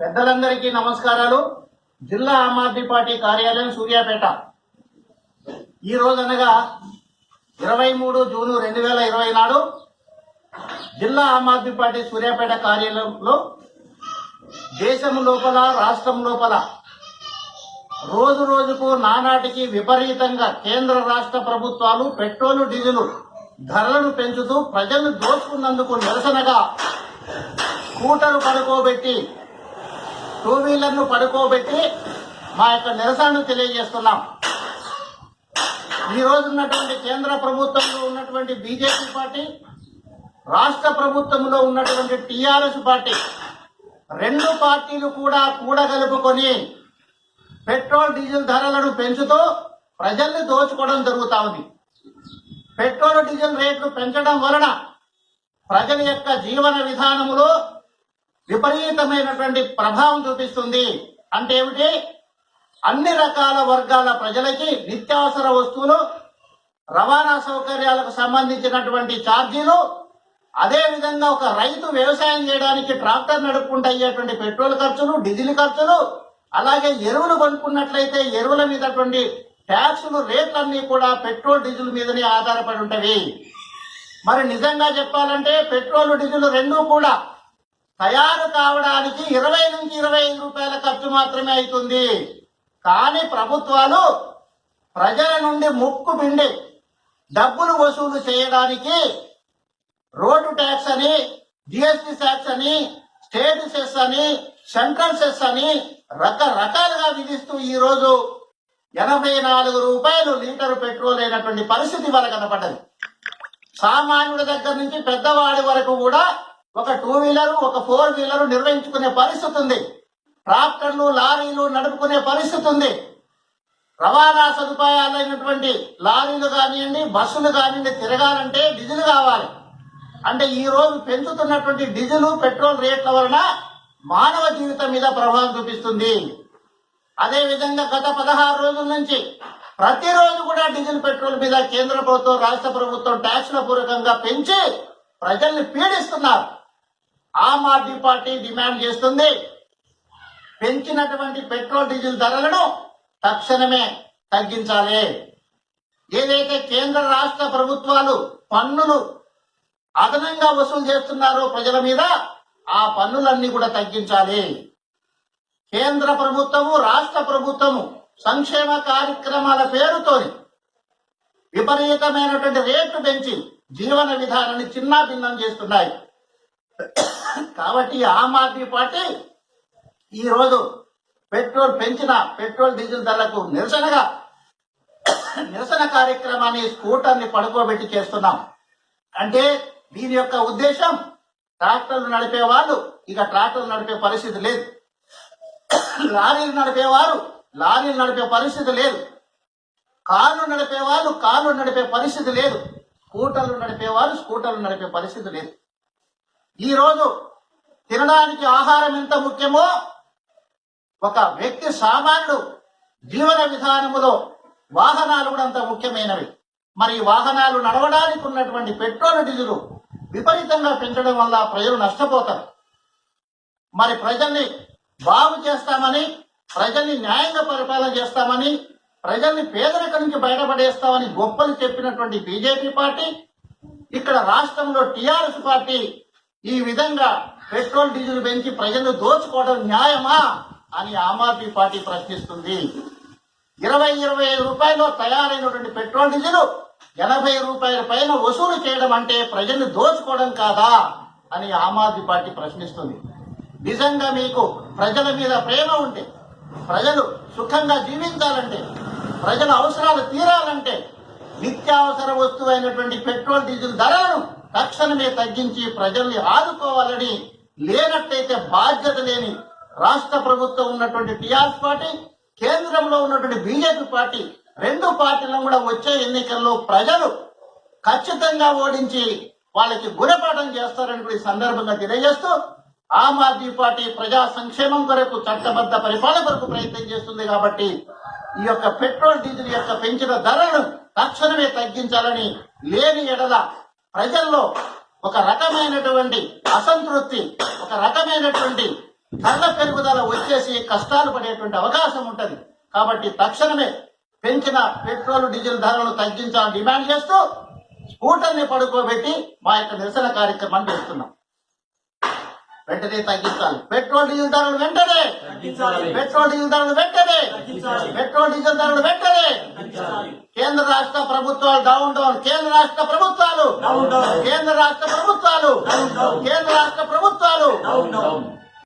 పెద్దలందరికీ నమస్కారాలు. జిల్లా ఆమ్ ఆద్మీ పార్టీ కార్యాలయం సూర్యాపేట. ఈ రోజు అనగా ఇరవై మూడు జూను రెండు వేల ఇరవై నాడు జిల్లా ఆమ్ ఆద్మీ పార్టీ సూర్యాపేట కార్యాలయంలో దేశం లోపల రాష్ట్రం లోపల రోజు రోజుకు నానాటికి విపరీతంగా కేంద్ర రాష్ట్ర ప్రభుత్వాలు పెట్రోలు డీజిల్ ధరలను పెంచుతూ ప్రజలను దోచుకున్నందుకు నిరసనగా స్కూటర్ పడుకోబెట్టి టూ వీలర్ను పడుకోబెట్టి మా యొక్క నిరసనను తెలియజేస్తున్నాం. ఈ రోజు ఉన్నటువంటి కేంద్ర ప్రభుత్వంలో ఉన్నటువంటి బీజేపీ పార్టీ రాష్ట్ర ప్రభుత్వంలో ఉన్నటువంటి టీఆర్ఎస్ పార్టీ రెండు పార్టీలు కూడా కూడగలుపుకొని పెట్రోల్ డీజిల్ ధరలను పెంచుతూ ప్రజల్ని దోచుకోవడం జరుగుతా ఉంది. పెట్రోల్ డీజిల్ రేట్లు పెంచడం వలన ప్రజల యొక్క జీవన విధానములో విపరీతమైనటువంటి ప్రభావం చూపిస్తుంది. అంటే ఏమిటి? అన్ని రకాల వర్గాల ప్రజలకి నిత్యావసర వస్తువులు రవాణా సౌకర్యాలకు సంబంధించినటువంటి ఛార్జీలు అదేవిధంగా ఒక రైతు వ్యవసాయం చేయడానికి ట్రాక్టర్ నడుపుకుంటూ అయ్యేటువంటి పెట్రోల్ ఖర్చులు డీజిల్ ఖర్చులు అలాగే ఎరువులు కొనుక్కున్నట్లయితే ఎరువుల మీదటువంటి ట్యాక్సులు రేట్లన్నీ కూడా పెట్రోల్ డీజిల్ మీదనే ఆధారపడి ఉంటవి మరి నిజంగా చెప్పాలంటే పెట్రోల్ డీజిల్ రెండూ కూడా తయారు కావడానికి ఇరవై నుంచి ఇరవై ఐదు రూపాయల ఖర్చు మాత్రమే అవుతుంది. కానీ ప్రభుత్వాలు ప్రజల నుండి ముక్కు పిండి డబ్బులు వసూలు చేయడానికి రోడ్డు ట్యాక్స్ అని జిఎస్టి ట్యాక్స్ అని స్టేట్ సెస్ అని సెంట్రల్ సెస్ అని రకరకాలుగా విధిస్తూ ఈ రోజు ఎనభై నాలుగు రూపాయలు లీటర్ పెట్రోల్ అయినటువంటి పరిస్థితి వాళ్ళ కనపడ్డది. సామాన్యుడి దగ్గర నుంచి పెద్దవాడి వరకు కూడా ఒక టూ వీలర్ ఒక ఫోర్ వీలర్ నిర్వహించుకునే పరిస్థితి ఉంది. ట్రాక్టర్లు లారీలు నడుపుకునే పరిస్థితి ఉంది. రవాణా సదుపాయాలైనటువంటి లారీలు కానివ్వండి బస్సులు కానివ్వండి తిరగాలంటే డీజిల్ కావాలి. అంటే ఈ రోజు పెంచుతున్నటువంటి డీజిల్ పెట్రోల్ రేట్ల వలన మానవ జీవితం మీద ప్రభావం చూపిస్తుంది. అదే విధంగా గత పదహారు రోజుల నుంచి ప్రతిరోజు కూడా డీజిల్ పెట్రోల్ మీద కేంద్ర ప్రభుత్వం రాష్ట్ర ప్రభుత్వం ట్యాక్స్ల పూర్వకంగా పెంచి ప్రజల్ని పీడిస్తున్నారు. ఆమ్ ఆద్మీ పార్టీ డిమాండ్ చేస్తుంది. పెంచినటువంటి పెట్రోల్ డీజిల్ ధరలను తక్షణమే తగ్గించాలి. ఏదైతే కేంద్ర రాష్ట్ర ప్రభుత్వాలు పన్నులు అదనంగా వసూలు చేస్తున్నారో ప్రజల మీద ఆ పన్నులన్నీ కూడా తగ్గించాలి. కేంద్ర ప్రభుత్వము రాష్ట్ర ప్రభుత్వము సంక్షేమ కార్యక్రమాల పేరుతోని విపరీతమైనటువంటి రేట్లు పెంచి జీవన విధానాన్ని చిన్నాభిన్నం చేస్తున్నాయి. కాబట్టి ఆమ్ ఆద్మీ పార్టీ ఈరోజు పెట్రోల్ పెంచిన పెట్రోల్ డీజిల్ ధరలకు నిరసనగా నిరసన కార్యక్రమాన్ని స్కూటర్ని పడుకోబెట్టి చేస్తున్నాం. అంటే దీని యొక్క ఉద్దేశం ట్రాక్టర్లు నడిపే వాళ్ళు ఇక ట్రాక్టర్లు నడిపే పరిస్థితి లేదు. లారీలు నడిపేవారు లారీలు నడిపే పరిస్థితి లేదు. కార్లు నడిపేవాళ్ళు కార్లు నడిపే పరిస్థితి లేదు. స్కూటర్లు నడిపేవారు స్కూటర్లు నడిపే పరిస్థితి లేదు. ఈరోజు తినడానికి ఆహారం ఎంత ముఖ్యమో ఒక వ్యక్తి సామాన్యుడు జీవన విధానములో వాహనాలు కూడా అంత ముఖ్యమైనవి. మరి ఈ వాహనాలు నడవడానికి ఉన్నటువంటి పెట్రోల్ డీజిల్ విపరీతంగా పెంచడం వల్ల ప్రజలు నష్టపోతారు. మరి ప్రజల్ని బాగు చేస్తామని ప్రజల్ని న్యాయంగా పరిపాలన చేస్తామని ప్రజల్ని పేదరికం నుంచి బయటపడేస్తామని గొప్పలు చెప్పినటువంటి బీజేపీ పార్టీ ఇక్కడ రాష్ట్రంలో టీఆర్ఎస్ పార్టీ ఈ విధంగా పెట్రోల్ డీజిల్ పెంచి ప్రజలు దోచుకోవడం న్యాయమా అని ఆమ్ ఆద్మీ పార్టీ ప్రశ్నిస్తుంది. ఇరవై ఇరవై ఐదు రూపాయలు తయారైనటువంటి పెట్రోల్ డీజిల్ ఎనభై రూపాయల పైన వసూలు చేయడం అంటే ప్రజల్ని దోచుకోవడం కాదా అని ఆమ్ ఆద్మీ పార్టీ ప్రశ్నిస్తుంది. నిజంగా మీకు ప్రజల మీద ప్రేమ ఉంటే ప్రజలు సుఖంగా జీవించాలంటే ప్రజల అవసరాలు తీరాలంటే నిత్యావసర వస్తువు అయినటువంటి పెట్రోల్ డీజిల్ ధరలను తక్షణమే తగ్గించి ప్రజల్ని ఆదుకోవాలని లేనట్టయితే బాధ్యత లేని రాష్ట్ర ప్రభుత్వం ఉన్నటువంటి టిఆర్ఎస్ పార్టీ కేంద్రంలో ఉన్నటువంటి బీజేపీ పార్టీ రెండు పార్టీలను కూడా వచ్చే ఎన్నికల్లో ప్రజలు ఖచ్చితంగా ఓడించి వాళ్ళకి గుణపాఠం చేస్తారని కూడా ఈ సందర్భంగా తెలియజేస్తూ ఆమ్ ఆద్మీ పార్టీ ప్రజా సంక్షేమం కొరకు చట్టబద్ధ పరిపాలన కొరకు ప్రయత్నం చేస్తుంది కాబట్టి ఈ యొక్క పెట్రోల్ డీజిల్ యొక్క పెంచిన ధరలను తక్షణమే తగ్గించాలని లేని ఎడల ప్రజల్లో ఒక రకమైనటువంటి అసంతృప్తి ఒక రకమైనటువంటి ధరల పెరుగుదల వచ్చేసి కష్టాలు పడేటువంటి అవకాశం ఉంటుంది. కాబట్టి తక్షణమే పెంచిన పెట్రోల్ డీజిల్ ధరలను తగ్గించాలని డిమాండ్ చేస్తూ స్కూటర్ని పడుకోబెట్టి మా యొక్క నిరసన కార్యక్రమాన్ని చేస్తున్నాం. వెంటనే తగ్గించాలి. పెట్రోల్ డీజిల్ ధరలు వెంటనే. పెట్రోల్ డీజిల్ ధరలు వెంటనే. పెట్రోల్ డీజిల్ ధరలు వెంటనే. కేంద్ర రాష్ట్ర ప్రభుత్వాలు డౌన్ డౌన్. కేంద్ర రాష్ట్ర ప్రభుత్వాలు. కేంద్ర రాష్ట్ర ప్రభుత్వాలు. కేంద్ర రాష్ట్ర ప్రభుత్వాలు. Down down.